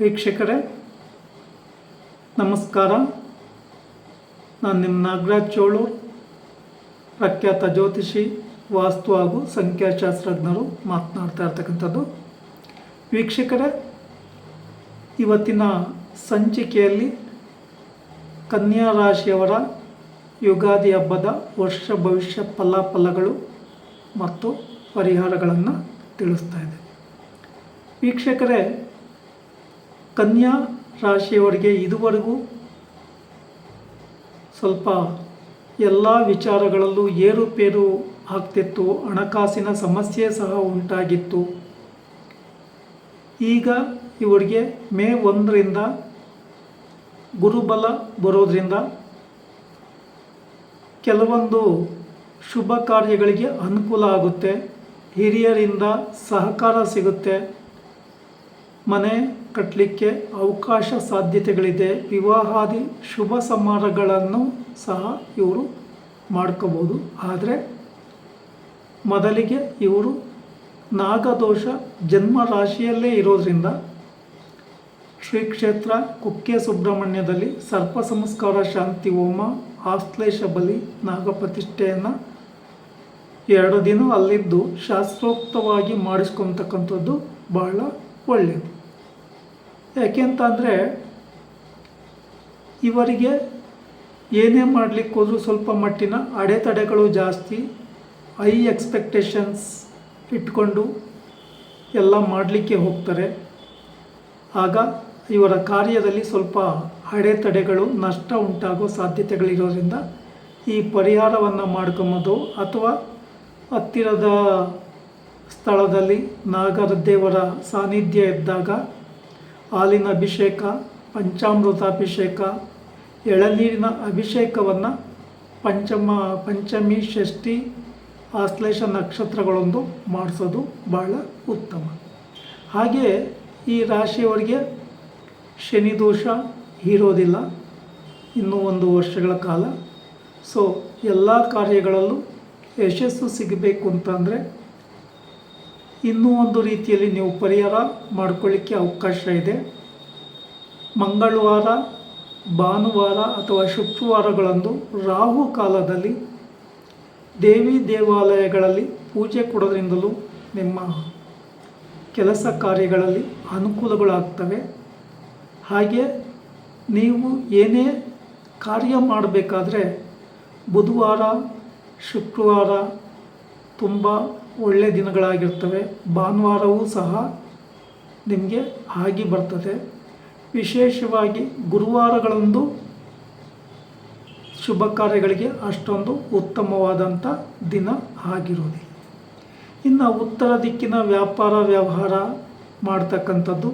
ವೀಕ್ಷಕರೇ, ನಮಸ್ಕಾರ. ನಾನು ನಿಮ್ಮ ನಾಗರಾಜ್ ಚೋಳು, ಪ್ರಖ್ಯಾತ ಜ್ಯೋತಿಷಿ, ವಾಸ್ತು ಹಾಗೂ ಸಂಖ್ಯಾಶಾಸ್ತ್ರಜ್ಞರು ಮಾತನಾಡ್ತಾ ಇರ್ತಕ್ಕಂಥದ್ದು. ವೀಕ್ಷಕರೇ, ಇವತ್ತಿನ ಸಂಚಿಕೆಯಲ್ಲಿ ಕನ್ಯಾ ರಾಶಿಯವರ ಯುಗಾದಿ ಹಬ್ಬದ ವರ್ಷ ಭವಿಷ್ಯ ಫಲಾಫಲಗಳು ಮತ್ತು ಪರಿಹಾರಗಳನ್ನು ತಿಳಿಸ್ತಾ ಇದೆ ವೀಕ್ಷಕರೇ ಕನ್ಯಾ ರಾಶಿಯವರಿಗೆ ಇದುವರೆಗೂ ಸ್ವಲ್ಪ ಎಲ್ಲ ವಿಚಾರಗಳಲ್ಲೂ ಏರುಪೇರು ಆಗ್ತಿತ್ತು, ಹಣಕಾಸಿನ ಸಮಸ್ಯೆ ಸಹ ಉಂಟಾಗಿತ್ತು. ಈಗ ಇವರಿಗೆ ಮೇ ಒಂದರಿಂದ ಗುರುಬಲ ಬರೋದರಿಂದ ಕೆಲವೊಂದು ಶುಭ ಕಾರ್ಯಗಳಿಗೆ ಅನುಕೂಲ ಆಗುತ್ತೆ, ಹಿರಿಯರಿಂದ ಸಹಕಾರ ಸಿಗುತ್ತೆ. ಮನೆ ಕಟ್ಟಲಿಕ್ಕೆ ಅವಕಾಶ ಸಾಧ್ಯತೆಗಳಿದೆ. ವಿವಾಹಾದಿ ಶುಭ ಸಮಾರಂಭಗಳನ್ನು ಸಹ ಇವರು ಮಾಡ್ಕೋಬೋದು ಆದರೆ ಮೊದಲಿಗೆ ಇವರು ನಾಗದೋಷ ಜನ್ಮ ರಾಶಿಯಲ್ಲೇ ಇರೋದ್ರಿಂದ ಶ್ರೀ ಕ್ಷೇತ್ರ ಕುಕ್ಕೆ ಸುಬ್ರಹ್ಮಣ್ಯದಲ್ಲಿ ಸರ್ಪ ಸಂಸ್ಕಾರ ಶಾಂತಿ ಹೋಮ, ಆಶ್ಲೇಷ ಬಲಿ, ನಾಗಪ್ರತಿಷ್ಠೆಯನ್ನು ಎರಡು ದಿನ ಅಲ್ಲಿದ್ದು ಶಾಸ್ತ್ರೋಕ್ತವಾಗಿ ಮಾಡಿಸ್ಕೊತಕ್ಕಂಥದ್ದು ಬಹಳ ಒಳ್ಳೆಯದು ಯಾಕೆಂತಂದರೆ ಇವರಿಗೆ ಏನೇ ಮಾಡಲಿಕ್ಕೆ ಹೋದರೂ ಸ್ವಲ್ಪ ಮಟ್ಟಿನ ಅಡೆತಡೆಗಳು ಜಾಸ್ತಿ ಹೈ ಎಕ್ಸ್ಪೆಕ್ಟೇಷನ್ಸ್ ಇಟ್ಕೊಂಡು ಎಲ್ಲ ಮಾಡಲಿಕ್ಕೆ ಹೋಗ್ತಾರೆ. ಆಗ ಇವರ ಕಾರ್ಯದಲ್ಲಿ ಸ್ವಲ್ಪ ಅಡೆತಡೆಗಳು, ನಷ್ಟ ಉಂಟಾಗೋ ಸಾಧ್ಯತೆಗಳಿರೋದ್ರಿಂದ ಈ ಪರಿಹಾರವನ್ನು ಮಾಡ್ಕೊಂಬೋದು ಅಥವಾ ಹತ್ತಿರದ ಸ್ಥಳದಲ್ಲಿ ನಾಗರದೇವರ ಸಾನ್ನಿಧ್ಯ ಇದ್ದಾಗ ಹಾಲಿನ ಅಭಿಷೇಕ, ಪಂಚಾಮೃತಾಭಿಷೇಕ, ಎಳನೀರಿನ ಅಭಿಷೇಕವನ್ನು ಪಂಚಮ, ಪಂಚಮಿ, ಷಷ್ಠಿ, ಆಶ್ಲೇಷ ನಕ್ಷತ್ರಗಳೊಂದು ಮಾಡಿಸೋದು ಬಹಳ ಉತ್ತಮ. ಹಾಗೆ ಈ ರಾಶಿಯವರಿಗೆ ಶನಿ ದೋಷ ಇರೋದಿಲ್ಲ. ಇನ್ನೂ ಒಂದು ವರ್ಷಗಳ ಕಾಲ. ಸೊ ಎಲ್ಲ ಕಾರ್ಯಗಳಲ್ಲೂ ಯಶಸ್ಸು ಸಿಗಬೇಕು ಅಂತಂದರೆ ಇನ್ನೂ ಒಂದು ರೀತಿಯಲ್ಲಿ ನೀವು ಪರಿಹಾರ ಮಾಡ್ಕೊಳ್ಳಿಕ್ಕೆ ಅವಕಾಶ ಇದೆ. ಮಂಗಳವಾರ, ಭಾನುವಾರ ಅಥವಾ ಶುಕ್ರವಾರಗಳಂದು ರಾಹು ಕಾಲದಲ್ಲಿ ದೇವಿ ದೇವಾಲಯಗಳಲ್ಲಿ ಪೂಜೆ ಕೊಡೋದ್ರಿಂದಲೂ ನಿಮ್ಮ ಕೆಲಸ ಕಾರ್ಯಗಳಲ್ಲಿ ಅನುಕೂಲಗಳಾಗ್ತವೆ. ಹಾಗೆ ನೀವು ಏನೇ ಕಾರ್ಯ ಮಾಡಬೇಕಾದ್ರೆ ಬುಧವಾರ, ಶುಕ್ರವಾರ ತುಂಬ ಒಳ್ಳೆಯ ದಿನಗಳಾಗಿರ್ತವೆ. ಭಾನುವಾರವೂ ಸಹ ನಿಮಗೆ ಆಗಿ ಬರ್ತದೆ. ವಿಶೇಷವಾಗಿ ಗುರುವಾರಗಳಂದು ಶುಭ ಕಾರ್ಯಗಳಿಗೆ ಅಷ್ಟೊಂದು ಉತ್ತಮವಾದಂಥ ದಿನ ಆಗಿರೋದು. ಇನ್ನು ಉತ್ತರ ದಿಕ್ಕಿನ ವ್ಯಾಪಾರ ವ್ಯವಹಾರ ಮಾಡ್ತಕ್ಕಂಥದ್ದು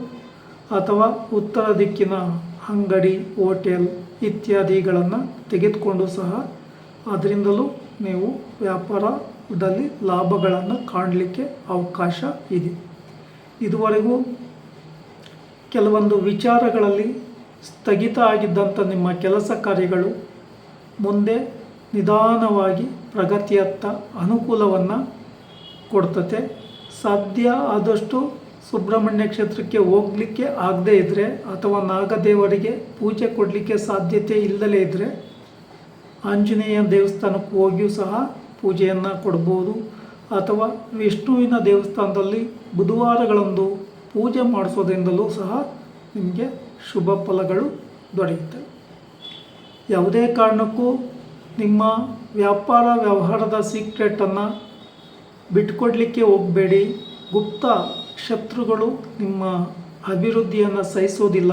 ಅಥವಾ ಉತ್ತರ ದಿಕ್ಕಿನ ಅಂಗಡಿ, ಹೋಟೆಲ್ ಇತ್ಯಾದಿಗಳನ್ನು ತೆಗೆದುಕೊಂಡು ಸಹ ಅದರಿಂದಲೂ ನೀವು ವ್ಯಾಪಾರದಲ್ಲಿ ಲಾಭಗಳನ್ನು ಕಾಣಲಿಕ್ಕೆ ಅವಕಾಶ ಇದೆ. ಇದುವರೆಗೂ ಕೆಲವೊಂದು ವಿಚಾರಗಳಲ್ಲಿ ಸ್ಥಗಿತ ಆಗಿದ್ದಂಥ ನಿಮ್ಮ ಕೆಲಸ ಕಾರ್ಯಗಳು ಮುಂದೆ ನಿಧಾನವಾಗಿ ಪ್ರಗತಿಯತ್ತ ಅನುಕೂಲವನ್ನು ಕೊಡ್ತತೆ. ಸಾಧ್ಯ ಆದಷ್ಟು ಸುಬ್ರಹ್ಮಣ್ಯ ಕ್ಷೇತ್ರಕ್ಕೆ ಹೋಗಲಿಕ್ಕೆ ಆಗದೇ ಇದ್ದರೆ ಅಥವಾ ನಾಗದೇವರಿಗೆ ಪೂಜೆ ಕೊಡಲಿಕ್ಕೆ ಸಾಧ್ಯತೆ ಇಲ್ಲದಲೇ ಇದ್ದರೆ ಆಂಜನೇಯ ದೇವಸ್ಥಾನಕ್ಕೆ ಹೋಗಿಯೂ ಸಹ ಪೂಜೆಯನ್ನು ಕೊಡ್ಬೋದು. ಅಥವಾ ವಿಷ್ಣುವಿನ ದೇವಸ್ಥಾನದಲ್ಲಿ ಬುಧವಾರಗಳಂದು ಪೂಜೆ ಮಾಡಿಸೋದ್ರಿಂದಲೂ ಸಹ ನಿಮಗೆ ಶುಭ ಫಲಗಳು ದೊರೆಯುತ್ತವೆ ಯಾವುದೇ ಕಾರಣಕ್ಕೂ ನಿಮ್ಮ ವ್ಯಾಪಾರ ವ್ಯವಹಾರದ ಸೀಕ್ರೆಟನ್ನು ಬಿಟ್ಕೊಡ್ಲಿಕ್ಕೆ ಹೋಗಬೇಡಿ. ಗುಪ್ತ ಶತ್ರುಗಳು ನಿಮ್ಮ ಅಭಿವೃದ್ಧಿಯನ್ನು ಸಹಿಸೋದಿಲ್ಲ.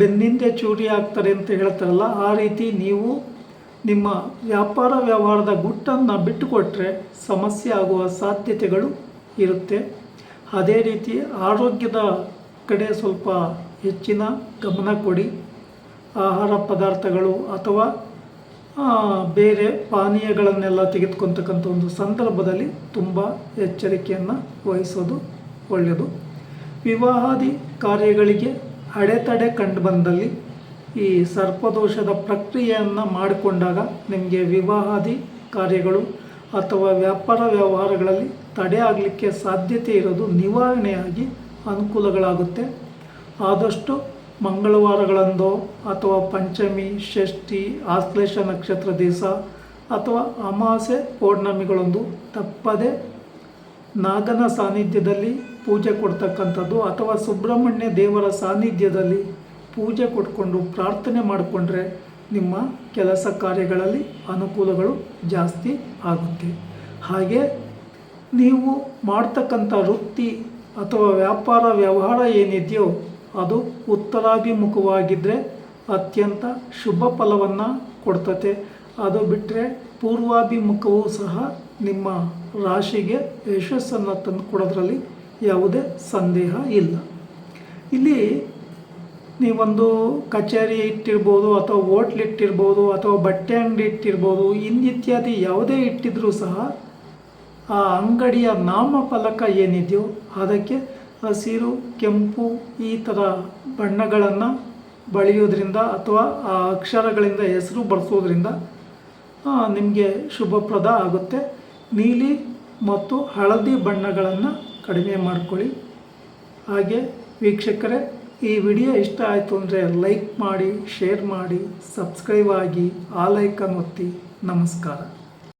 ಬೆನ್ನಿಂದೆ ಚೂರಿ ಆಗ್ತಾರೆ ಅಂತ ಹೇಳ್ತಾರಲ್ಲ, ಆ ರೀತಿ ನೀವು ನಿಮ್ಮ ವ್ಯಾಪಾರ ವ್ಯವಹಾರದ ಗುಟ್ಟನ್ನು ಬಿಟ್ಟುಕೊಟ್ಟರೆ ಸಮಸ್ಯೆ ಆಗುವ ಸಾಧ್ಯತೆಗಳು ಇರುತ್ತೆ. ಅದೇ ರೀತಿ ಆರೋಗ್ಯದ ಕಡೆ ಸ್ವಲ್ಪ ಹೆಚ್ಚಿನ ಗಮನ ಕೊಡಿ. ಆಹಾರ ಪದಾರ್ಥಗಳು ಅಥವಾ ಬೇರೆ ಪಾನೀಯಗಳನ್ನೆಲ್ಲ ತೆಗೆದುಕೊತಕ್ಕಂಥ ಒಂದು ಸಂದರ್ಭದಲ್ಲಿ ತುಂಬ ಎಚ್ಚರಿಕೆಯನ್ನು ವಹಿಸೋದು ಒಳ್ಳೆಯದು. ವಿವಾಹಾದಿ ಕಾರ್ಯಗಳಿಗೆ ಅಡೆತಡೆ ಕಂಡು ಬಂದಲ್ಲಿ ಈ ಸರ್ಪದೋಷದ ಪ್ರಕ್ರಿಯೆಯನ್ನು ಮಾಡಿಕೊಂಡಾಗ ನಿಮಗೆ ವಿವಾಹಾದಿ ಕಾರ್ಯಗಳು ಅಥವಾ ವ್ಯಾಪಾರ ವ್ಯವಹಾರಗಳಲ್ಲಿ ತಡೆ ಆಗಲಿಕ್ಕೆ ಸಾಧ್ಯತೆ ಇರೋದು ನಿವಾರಣೆಯಾಗಿ ಅನುಕೂಲಗಳಾಗುತ್ತೆ. ಆದಷ್ಟು ಮಂಗಳವಾರಗಳಂದೋ ಅಥವಾ ಪಂಚಮಿ, ಷಷ್ಠಿ, ಆಶ್ಲೇಷ ನಕ್ಷತ್ರ ದಿವಸ ಅಥವಾ ಅಮಾಸೆ ಪೌರ್ಣಮಿಗಳೊಂದು ತಪ್ಪದೆ ನಾಗನ ಸಾನ್ನಿಧ್ಯದಲ್ಲಿ ಪೂಜೆ ಕೊಡ್ತಕ್ಕಂಥದ್ದು ಅಥವಾ ಸುಬ್ರಹ್ಮಣ್ಯ ದೇವರ ಸಾನ್ನಿಧ್ಯದಲ್ಲಿ ಪೂಜೆ ಕೊಟ್ಕೊಂಡು ಪ್ರಾರ್ಥನೆ ಮಾಡಿಕೊಂಡ್ರೆ ನಿಮ್ಮ ಕೆಲಸ ಕಾರ್ಯಗಳಲ್ಲಿ ಅನುಕೂಲಗಳು ಜಾಸ್ತಿ ಆಗುತ್ತೆ. ಹಾಗೆ ನೀವು ಮಾಡ್ತಕ್ಕಂಥ ವೃತ್ತಿ ಅಥವಾ ವ್ಯಾಪಾರ, ವ್ಯವಹಾರ ಏನಿದೆಯೋ ಅದು ಉತ್ತರಾಭಿಮುಖವಾಗಿದ್ದರೆ ಅತ್ಯಂತ ಶುಭ ಫಲವನ್ನು ಕೊಡ್ತತೆ. ಅದು ಬಿಟ್ಟರೆ ಪೂರ್ವಾಭಿಮುಖವೂ ಸಹ ನಿಮ್ಮ ರಾಶಿಗೆ ಯಶಸ್ಸನ್ನು ತಂದು ಕೊಡೋದ್ರಲ್ಲಿ ಯಾವುದೇ ಸಂದೇಹ ಇಲ್ಲ. ಇಲ್ಲಿ ನೀವೊಂದು ಕಚೇರಿ ಇಟ್ಟಿರ್ಬೋದು ಅಥವಾ ಹೋಟ್ಲ್ ಇಟ್ಟಿರ್ಬೋದು ಅಥವಾ ಬಟ್ಟೆ ಅಂಗಡಿ ಇಟ್ಟಿರ್ಬೋದು ಇನ್ನಿತ್ಯಾದಿ ಯಾವುದೇ ಇಟ್ಟಿದ್ರೂ ಸಹ ಆ ಅಂಗಡಿಯ ನಾಮಫಲಕ ಏನಿದೆಯೋ ಅದಕ್ಕೆ ಹಸಿರು ಕೆಂಪು ಈ ಥರ ಬಣ್ಣಗಳನ್ನು ಬಳಿಯೋದ್ರಿಂದ ಅಥವಾ ಆ ಅಕ್ಷರಗಳಿಂದ ಹೆಸರು ಬಳಸೋದ್ರಿಂದ ನಿಮಗೆ ಶುಭಪ್ರದ ಆಗುತ್ತೆ. ನೀಲಿ ಮತ್ತು ಹಳದಿ ಬಣ್ಣಗಳನ್ನು ಕಡಿಮೆ ಮಾಡಿಕೊಳ್ಳಿ. ಹಾಗೆ ವೀಕ್ಷಕರೇ ಈ ವಿಡಿಯೋ ಇಷ್ಟ ಆಯಿತು ಅಂದರೆ ಲೈಕ್ ಮಾಡಿ, ಶೇರ್ ಮಾಡಿ, ಸಬ್ಸ್ಕ್ರೈಬ್ ಆಗಿ, ಆ ಲೈಕನ್ನು ಒತ್ತಿ. ನಮಸ್ಕಾರ.